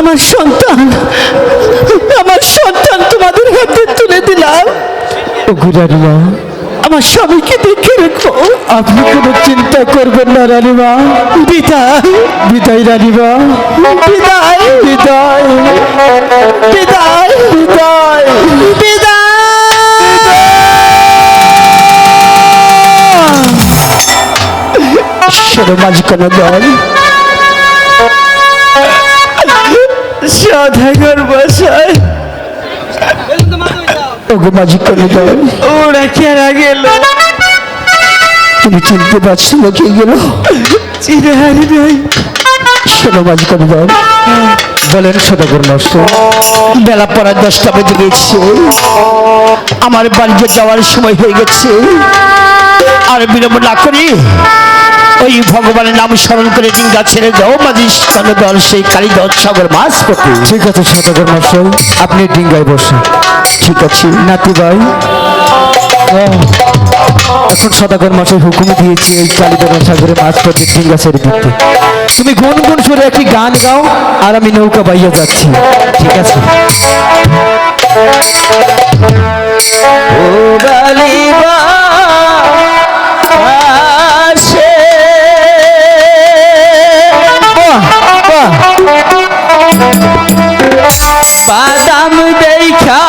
আমার সন্তান আমার সন্তান তোমাদের হাতে তুলে দিলাম। ওগো রানীমা আমার স্বামীকে দেখে রেখো। আপনি কোনো চিন্তা করবেন না রানীমা। বিদায়। বিদায় রানীমা। বিদায়। বিদায়। বিদায়। বিদায়। শোনো মাঝি মাঝখানে দল সদাগর বসায়। ওগো মাঝি কোনো দল, ওরা কেরা গেল তুমি চিনতে পারছ না কে গেল? চিনে হারি নাই। শোনো মাঝি কোনো দল, বলেন সদাগর নষ্ট বেলা পড়ার দশটা বেজে গেছে। আমার বাড়িতে যাওয়ার সময় হয়ে গেছে। আর বিলম্ব না করি ওই ভগবানের নাম স্মরণ করে ডিঙ্গা ছেড়ে দাও মাঝি কোনো দল সেই কালীদল সাগর মাছ করতে ঠিক আছে সদাগর মশাই আপনি ডিঙ্গায় বসে। ঠিক আছে নাতি ভাই। এখন সদাগর মাসের হুকুম দিয়েছি এই কালীদল সাগরে মাছ পড়তে ডিঙ্গা ছেড়ে দিতে। তুমি গুন গুন সুরে একটি গান গাও আর আমি নৌকা বাইয়া যাচ্ছি। ঠিক আছে। ও বালিবা বাদাম দেখা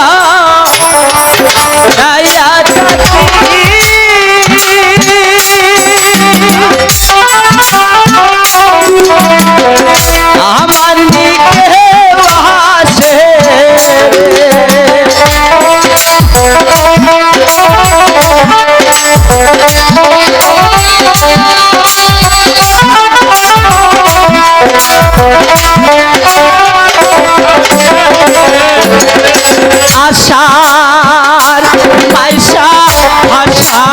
আশার পয়সা আশা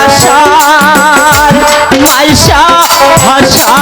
আশার পয়সা আশা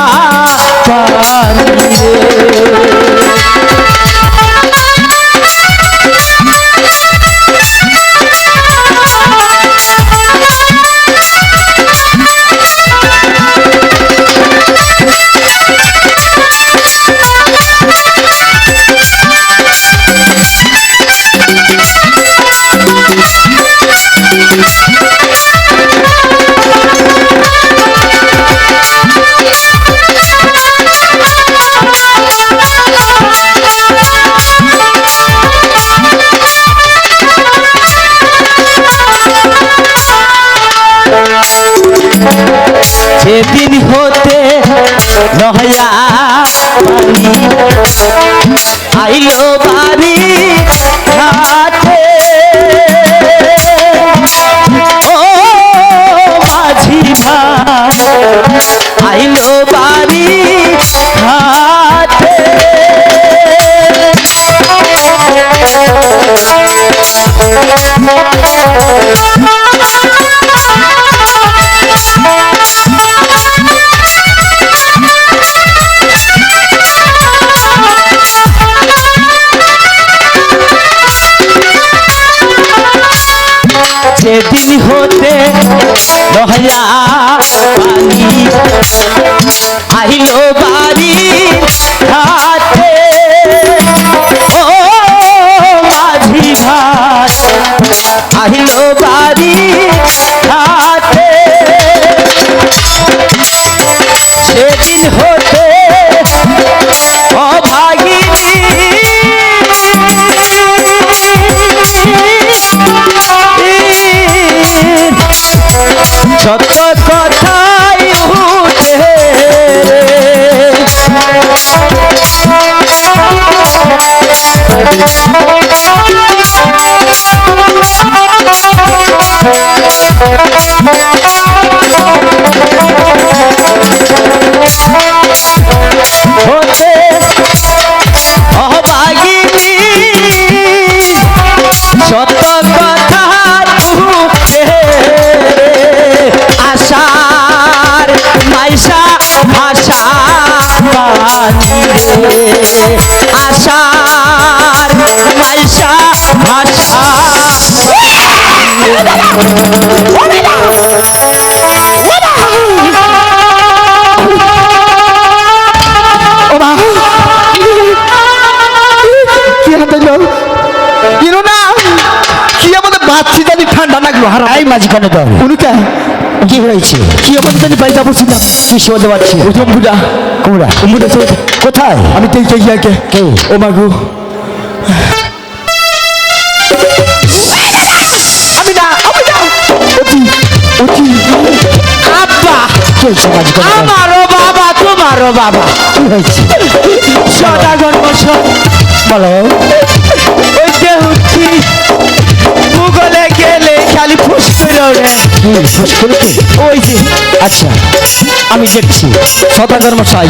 নহয়া আইলো বাড়ি সেদিন হতে নহয়া পানি আহিলো বাড়ি ঘাটে। ও মাঝি ভাই আহিলো বাড়ি ঘাটে। সেদিন হতে সত্য কথাই উঠে সত্য কথা কাছে আশার ভাষা ভাষা ঠান্ডা লাগল হারাই মাঝখানে তো উনি কি হয়েছে কি আমাদের পাইতে পারছি না কি শোধ পারছি বুঝলাম পূজা কুমড়া অম্বুজা চলে কোথায়? আমি তো ইয়াকে। কে? ও মাগু আমি না আমি না। অতি অতি। আব্বা? আমারও বাবা তোমারও বাবা। কি হয়েছে? সদাগর মশাই বলো। ওই যে হচ্ছি ভূগোলে গেলে খালি ওই যে আচ্ছা আমি দেখছি সদাগর মশাই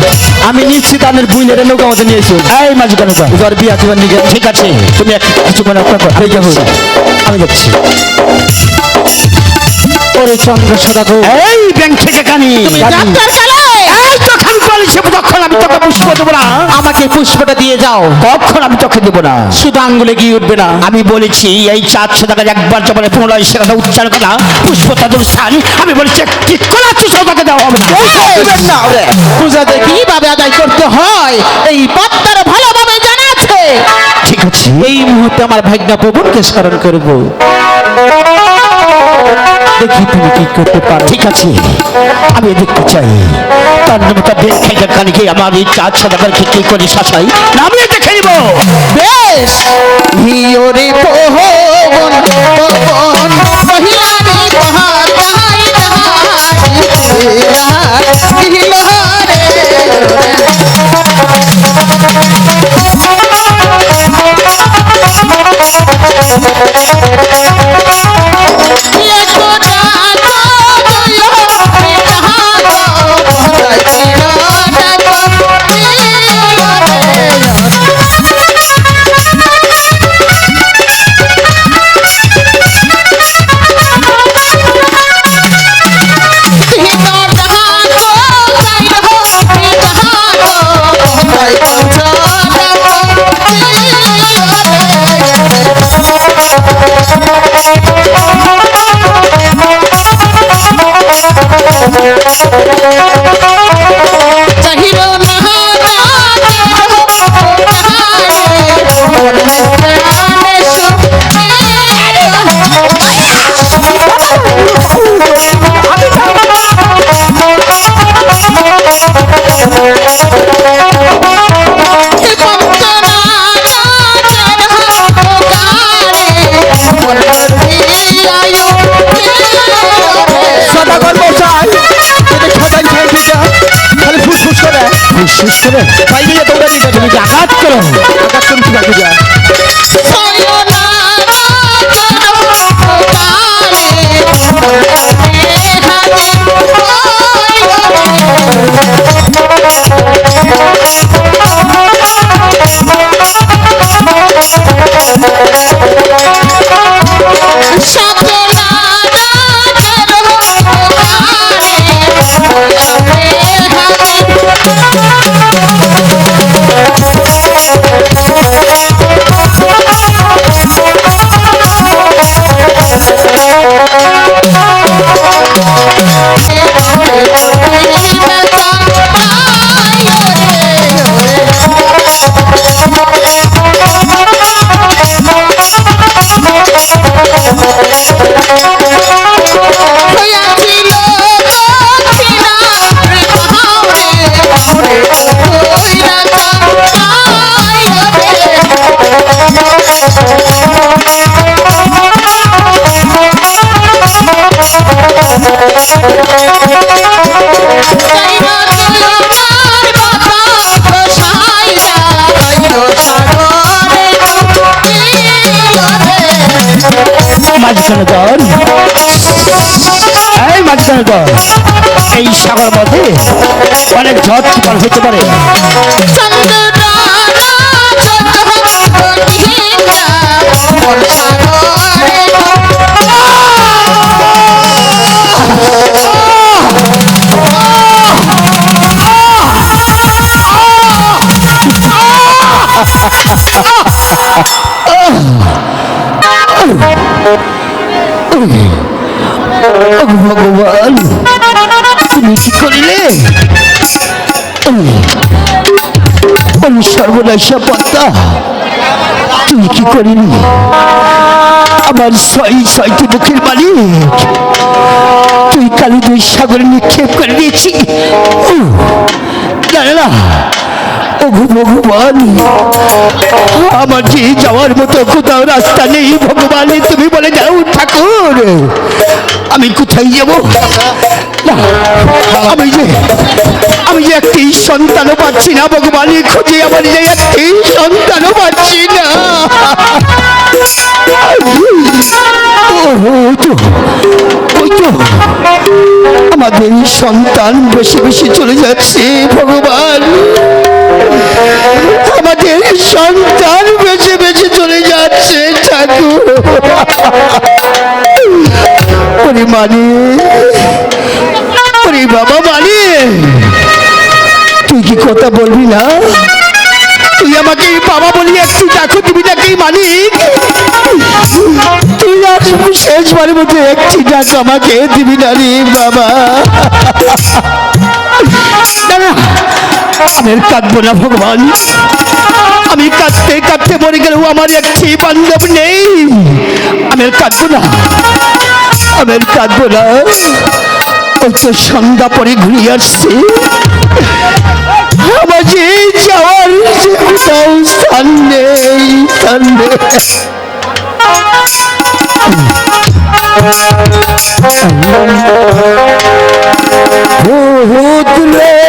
আমি নিশ্চিত আনের বুইনের নৌকা মতো নিয়েছি এই মাঝখানে দল জ্বর বিয়া দিবার নিগে ঠিক আছে তুমি এক কিছু মনে করো ঠিক আমি দেখছি। ওরে চন্দ্র সদাগর। এই ব্যাংক থেকে কানি। তখন আমি তোকে পুষ্প দেবো না আমাকে পুষ্পটা দিয়ে যাও। কখন আমি তোকে দেবো না? শুধু আঙ্গুলে গিয়ে উঠবে না। আমি বলেছি এই চারশো টাকা একবার যখন পুনরায় সে কথা উচ্চারণ করা পুষ্প তাদের আমি বলেছি কি করা চারশো টাকা দেওয়া হবে না? দিবেন না ওরে। পূজা যে কীভাবে আদায় করতে হয়? এই পত্তার ভালোভাবে জানা আছে। ঠিক আছে। এই মুহূর্তে আমার ভাগ্না প্রভুকে স্মরণ করব? দেখি তুমি কি করতে পারো। ঠিক আছে আমি দেখতে চাই। তার নমতা বেশ থেকে কানিকে আমার এই চারশো টাকার কি করে শাসাই না আমি দেখে নিব। বেশ। হিওরে পোহন Gracias. দল এই সাগর মধ্যে অনেক ঝড় তুফান হতে পারে। ও ভগবান, তুমি কি করিলে? সর্বনাশা পদ্মা তুই কি করিনি আমার ছয়, ছয়টি মুখের মালিক, তুই কালী সাগরে নিক্ষেপ করে দিয়েছি। না ভগবান, আমার যে যাওয়ার মতো কোথাও রাস্তা নেই, ভগবান, তুমি বলে যাও, ঠাকুর। আমি কোথায় যাব? আমি যে আমি যে একটি সন্তানও পাচ্ছি না, ভগবান খুঁজে আমার যে একটি সন্তানও পাচ্ছি না। আমাদের সন্তান বেশি বেশি চলে যাচ্ছে, ভগবান। আমাদের সন্তান বেঁচে বেঁচে চলে যাচ্ছে, ঠাকুর। ওরে বাবা মানে তুই কি কথা বলবি না? তুই আমাকে বাবা বলি একটু দেখো তুমি নাকি মালিক। তুই আর শেষবারের মতো একটি ডাক আমাকে দিবি না রে বাবা। আমি কাঁদবো না ভগবান। আমি কাঁদতে কাঁদতে মরে গেলেও আমার একটি বান্ধব নেই। আমি কাঁদবো না। আমি আর কাঁদবো না অত সন্ধ্যা পরে ঘুরিয়ে আসছে আমার যে যাওয়ার স্থান নেই স্থান নেই ভূত রে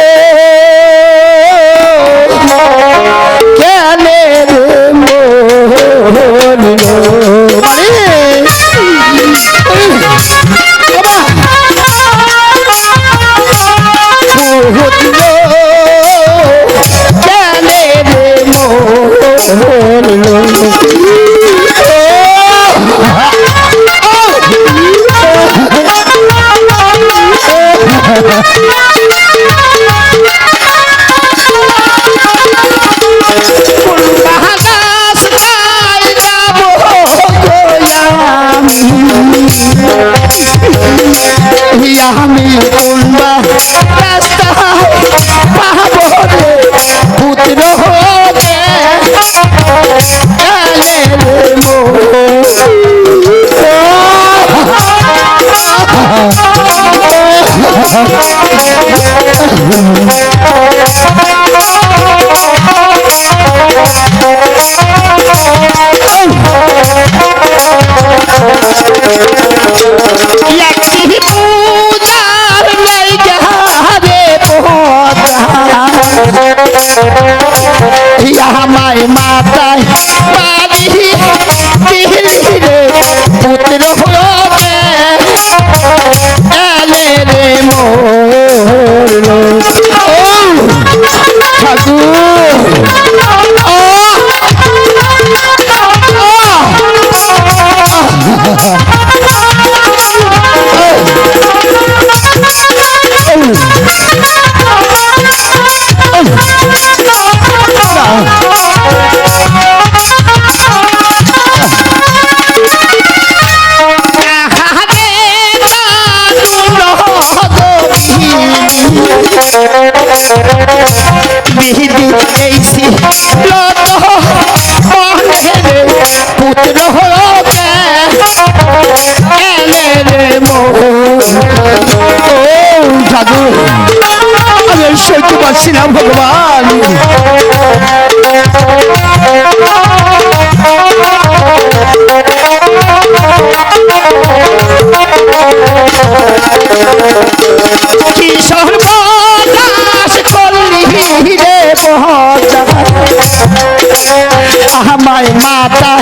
না ভগবান। কি সর্বনাশ করলি রে মহাজা আমায় মাতা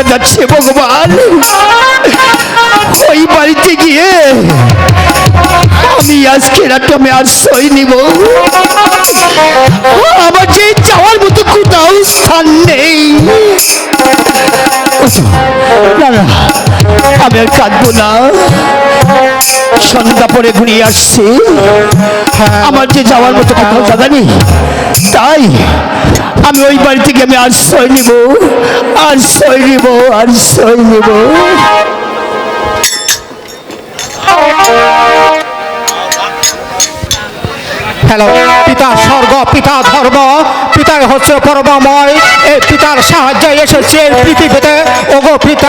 দেখা যাচ্ছে, ভগবান। ওই বাড়িতে গিয়ে আমি আজকে আমি আশ্রয় নিব। আমার যে যাওয়ার মতো কোথাও স্থান নেই। আমি আর কাঁদবো না। সন্ধ্যা পরে ঘুরিয়ে আসছি। আমার যে যাওয়ার মতো কোথাও জায়গা নেই, তাই আমি ওই বাড়ি থেকে আমি আশ্রয় নিব আশ্রয় নিব আশ্রয় নিব। হ্যালো, পিতা স্বর্গ, পিতা ধর্ম, পিতাই হচ্ছে পরমময় এই পিতার সাহায্যে এসেছে পৃথিবীতে। ওগো পিতা